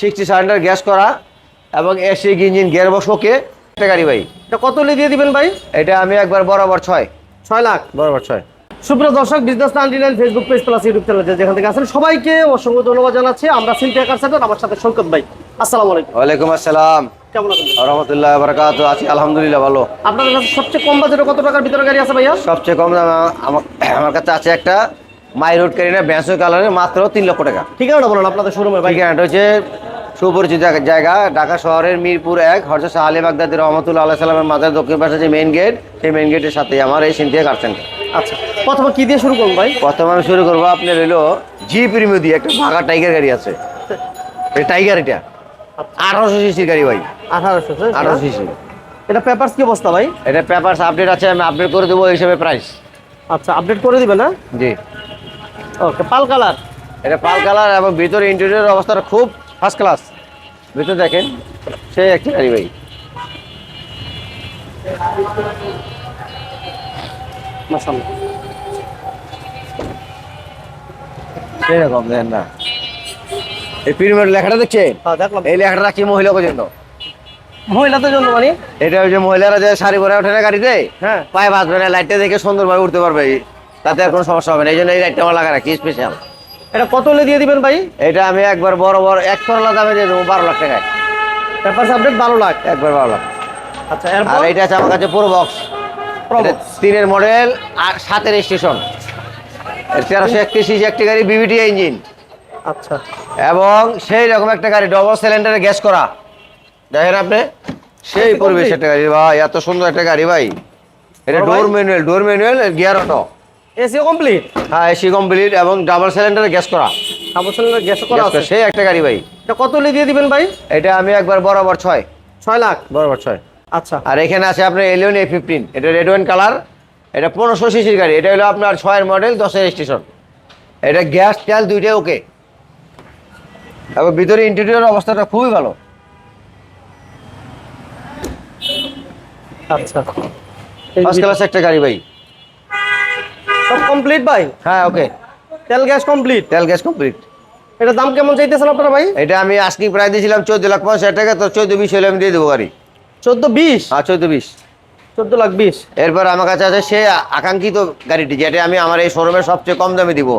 Sixty surrender gas করা এবং AC engine gear box okay. একটা গাড়ি ভাই। এটা কত হলে দিয়ে দিবেন ভাই? এটা আমি একবার বরাবর ছয়। ছয় লাখ। বরাবর ছয়। সুপ্রিয় দর্শক business ninety nine Facebook page plus YouTube channel যেখান থেকে আছেন সবাইকে অসংখ্য ধন্যবাদ জানাচ্ছি। আমরা সিনথিয়া কার সেন্টার আমার সাথে সৈকত ভাই। আসসালামু আলাইকুম। ওয়ালাইকুম আসসালাম। কেমন আছেন? রহমতুল্লাহ বারকাত আছি আলহামদুলিল্লাহ ভালো। আপনাদের কাছে সবচেয়ে কম বাজেটে কত টাকার ভিতরে গাড়ি আছে ভাইয়া? সবচেয়ে কম দাম আমার কাছে আছে একটা মাই রোড ক্যারিনা ব্যান্সো কালারের মাত্র তিন লক্ষ টাকা। ঠিক ঠিকানাটা বলুন আপনাদের শোরুমে ভাই। ঠিকানাটা হচ্ছে সুপরিচিত জায়গা- ঢাকা শহরের মিরপুর এক হরজত শাহ আলী বাগদাদি রহমতুল্লাহ আল্লাহ সাল্লামের মাজার দক্ষিণ পাশে যে মেইন গেট সেই মেইন গেটের সাথে আমার এই সিনথিয়া কার সেন্টার আচ্ছা প্রথমে কি দিয়ে শুরু করুন ভাই? প্রথমে আমি শুরু করব আপনার হলো জি প্রিমিও দিয়ে একটা ভাগা টাইগার গাড়ি আছে। এই টাইগার এটা। আঠারোশো সিসির গাড়ি ভাই। আঠারোশো আঠারোশো সিসি এটা পেপারস কি অবস্থা ভাই? এটা পেপারস আপডেট আছে আমি আপডেট করে দেবো এই হিসাবে প্রাইস আচ্ছা আপডেট করে দিবেন না জি। ওকে পাল কালার। এটা পাল কালার এবং ভিতরে ইন্টেরিয়র অবস্থাটা খুব ফার্স্ট ক্লাস ভিতরে দেখেন সেই একটি গাড়ি ভাই। মাশাআল্লাহ। সেই রকম দেখেন না। এই প্রিমিয়ার লেখাটা দেখছেন? হ্যাঁ এই লেখাটা রাখছি মহিলা পর্যন্ত? মহিলাদের জন্য মানে? এটা ওই যে মহিলারা যে শাড়ি পরে ওঠে না গাড়িতে? হ্যাঁ। পায়ে বাঁধবে না লাইটটা দেখে সুন্দরভাবে উঠতে পারবে। তাতে আর কোনো সমস্যা হবে না। এই জন্য এই লাইটটা আমার লাগা রাখি স্পেশাল এটা কত হলে দিয়ে দিবেন ভাই? এটা আমি একবার বড় বড় এক করলা দামে দিয়ে দেবো বারো লাখ টাকায়। পেপারস আপডেট বারো লাখ। একবার বারো লাখ। আচ্ছা আর এটা আছে আমার কাছে পুরো বক্স তিনের মডেল আর সাতের স্টেশন তেরোশো একত্রিশ একটি গাড়ি বিবিটি ইঞ্জিন আচ্ছা। এবং সেই রকম একটা গাড়ি ডবল সিলিন্ডারে গ্যাস করা। দেখেন আপনি? সেই পরিবেশ একটা গাড়ি ভাই এত সুন্দর একটা গাড়ি ভাই। এটা door manual door manual gear auto AC complete? হ্যাঁ এসি কমপ্লিট এবং ডাবল সিলিন্ডারে গ্যাস করা। সাবসেলের গ্যাস করা আছে? সেই একটা গাড়ি ভাই। এটা কত হলে দিয়ে দিবেন ভাই? এটা আমি একবার বরাবর ছয়। ছয় লাখ? বরাবর ছয়। আচ্ছা। আর এখানে আছে আপনার এলিয়ন এ ফিফটিন এটা রেড ওয়াইন কালার এটা পনেরোশো সিসির গাড়ি। এটা হলো আপনার ছয়ের মডেল দশের স্টেশন এটা গ্যাস তেল দুইটাই ওকে এবং ভিতরে ইন্টেরিয়র অবস্থাটা খুবই ভালো। আচ্ছা। ফার্স্ট ক্লাস একটা গাড়ি ভাই। কমপ্লিট ভাই? হ্যাঁ ওকে তেল গ্যাস কমপ্লিট তেল গ্যাস কমপ্লিট এটা দাম কেমন চাইতেছেন আপনারা ভাই? এটা আমি আজকে প্রায় দিয়েছিলাম চোদ্দ লাখ পঞ্চাশ টাকা তো চোদ্দ বিশ হলে আমি দিয়ে দেবো গাড়ি। চোদ্দ বিশ? হ্যাঁ চোদ্দ বিশ। চোদ্দ লাখ বিশ। এরপর আমার কাছে আছে সে আকাঙ্ক্ষিত গাড়িটি যেটা আমি আমার এই শোরুমের সবচেয়ে কম দামে দিব।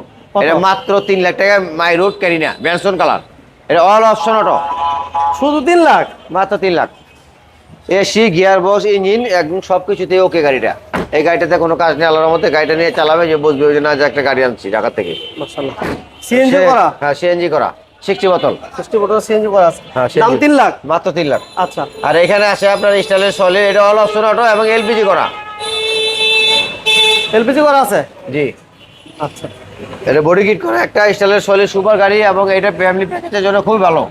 এটা মাত্র তিন লাখ টাকা মাই রোড ক্যারিনা ব্যানসন কালার। এটা অল অপশন অটো শুধু তিন লাখ? মাত্র তিন lakh. AC gear box engine একদম সব কিছুতেই ওকে গাড়িটা। এই গাড়িটাতে কোনো কাজ নেই আল্লাহর মধ্যে গাড়িটা নিয়ে চালাবে যে বুঝবে ওই যে না যে একটা গাড়ি আনছি ঢাকা থেকে। সিএনজি করা? হ্যাঁ সিএনজি করা সিক্সটি বোতল। সিক্সটি মোটর সিএনজি করা আছে। হ্যাঁ, দাম তিন লাখ? মাত্র তিন লাখ। আচ্ছা। আর এখানে আছে আপনার স্টাইলের সলে এটা অল অপশন অটো এবং এলপিজি করা। এলপিজি করা আছে? জি। আচ্ছা। এটা বডি কিট করা একটা স্টাইলের সলিড সুপার গাড়ি এবং এটা ফ্যামিলি প্যাকেজের জন্য খুবই ভালো।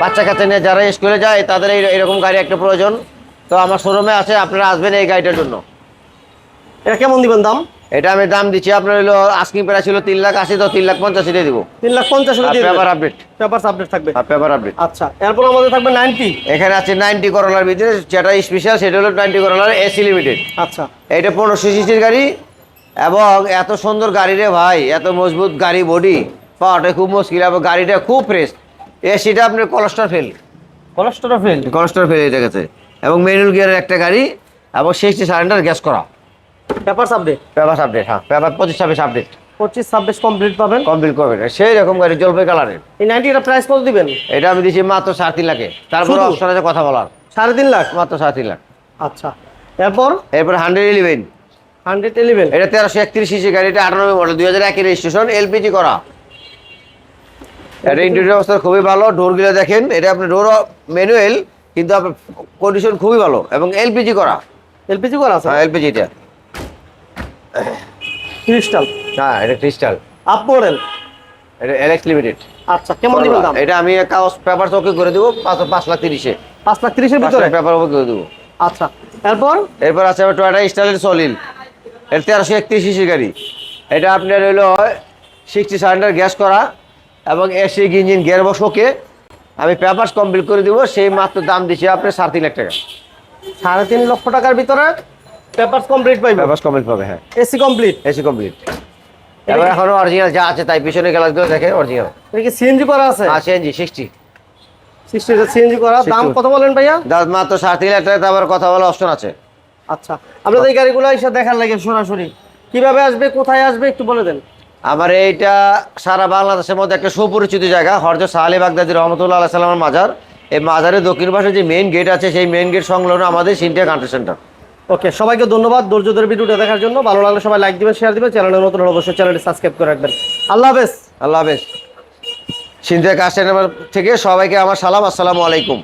বাচ্চা কাচ্চা নিয়ে যারা স্কুলে যায় তাদের এই এরকম গাড়ি একটা প্রয়োজন। তো আমার শোরুমে আছে আপনারা আসবেন এই গাড়িটার জন্য। এটা কেমন দিবেন দাম? এটা আমি দাম দিচ্ছি আপনার হলো আস্কিং প্রাইস ছিল তিন লাখ আশি তো তিন লাখ পঞ্চাশি দিয়ে দিব। তিন লাখ পঞ্চাশ পেপার আপডেট পেপার আপডেট থাকবে। পেপার আপডেট আচ্ছা এরপর আমাদের থাকবে নাইনটি এখানে আছে নাইনটি করোলার ভিতরে যেটা স্পেশাল সেটা হলো নাইনটি করোলার এসি লিমিটেড আচ্ছা। এটা পনেরোশো সিসির গাড়ি এবং এত সুন্দর গাড়ি রে ভাই এত মজবুত গাড়ি বডি পাওয়াটা খুব মুশকিল এবং গাড়িটা খুব ফ্রেশ এসিটা আপনার কলস্টার ফেল কোলেস্টোরা ফেল কলস্টার ফেল এটা গেছে। এবং ম্যানুয়াল গিয়ারের একটা গাড়ি এবং সিক্সটি সারেন্ডার গ্যাস করা। পেপার আপডেট পেপার আপডেট হ্যাঁ। পেপার পঁচিশ ছাব্বিশ আপডেট পঁচিশ ছাব্বিশ কমপ্লিট পাবেন। কমপ্লিট করবে সেই রকম গাড়ি জলপাই কালারের এই প্রাইস কত দিবেন? এটা আমি দিচ্ছি মাত্র সাড়ে তিন লাখে। তারপরে? অপশন আছে কথা বলার। সাড়ে তিন লাখ? মাত্র সাড়ে তিন লাখ। আচ্ছা। এরপর? এরপর হান্ড্রেড ইলেভেন হান্ড্রেড ইলেভেন এটা তেরোশো একত্রিশ সিসি গাড়ি এটা আটানব্বই মডেল দুই হাজার একের রেজিস্ট্রেশন এলপিজি করা। এটা ইন্টেরিয়র অবস্থা খুবই ভালো ডোরগুলো দেখেন। এটা আপনার ডোর ম্যানুয়াল কিন্তু আপনার কন্ডিশন খুবই ভালো এবং এলপিজি করা। এলপিজি করা আছে? হ্যাঁ এলপিজি এটা ক্রিস্টাল। হ্যাঁ এটা ক্রিস্টাল। আপ মডেল এটা এলএক্স লিমিটেড আচ্ছা কেমন দিবেন দাম? এটা আমি কাগজ পেপার ওকে করে দেবো পাঁচ পাঁচ লাখ তিরিশে। পাঁচ লাখ তিরিশের পাঁচ ভিতরে পেপার ওকে করে দেবো। আচ্ছা এরপর? এরপর আছে আমার টয়টা স্টাইলের সলিল তেরোশো একত্রিশ সিসি গাড়ি। এটা আপনার হলো সিক্সটি সারেন্ডার গ্যাস করা এবং এসি ইঞ্জিন গিয়ার ওকে আমি পেপার্স কমপ্লিট করে দিব সেই মাত্র দাম দিচ্ছি আপনার সাড়ে তিন লাখ টাকা। সাড়ে তিন লক্ষ টাকার ভিতরে? পেপার কমপ্লিট পাইবে? পেপার্স কমপ্লিট পাবে হ্যাঁ। এসি কমপ্লিট এসি কমপ্লিট এবার এখনও অরিজিনাল যা আছে তাই পিছনে গ্লাসগুলো দেখে অরিজিনাল এটা কি সিএনজি করা আছে? হ্যাঁ সিএনজি সিক্সটি সিক্সটি সিএনজি করা। দাম কত বলেন ভাইয়া? দাম মাত্র সাড়ে তিন লাখ টাকা আবার কথা বলার অপশন আছে। আচ্ছা আপনাদের এই গাড়িগুলো এসে দেখার লাগে সরাসরি। কীভাবে আসবে কোথায় আসবে একটু বলে দেন। আমার এইটা সারা বাংলাদেশের মধ্যে একটা সুপরিচিত জায়গা হরজ সাহালি বাগদাদি রহমতুল্লাহ আল্লাহ সাল্লামের মাজার। এই মাজারের দক্ষিণ পাশে যে মেইন গেট আছে সেই মেইন গেট সংলগ্ন আমাদের সিনটিয়া কান্ট্রি সেন্টার ওকে, সবাইকে ধন্যবাদ ধৈর্য ধরে ভিডিওটা দেখার জন্য। ভালো লাগলে সবাই লাইক দিবেন শেয়ার দিবেন চ্যানেলে নতুন হলে অবশ্যই চ্যানেলটি সাবস্ক্রাইব করে রাখবেন। আল্লাহ হাফেজ। আল্লাহ হাফেজ। সিনটিয়া কাস্টমার থেকে, সবাইকে আমার সালাম, আসসালামু আলাইকুম।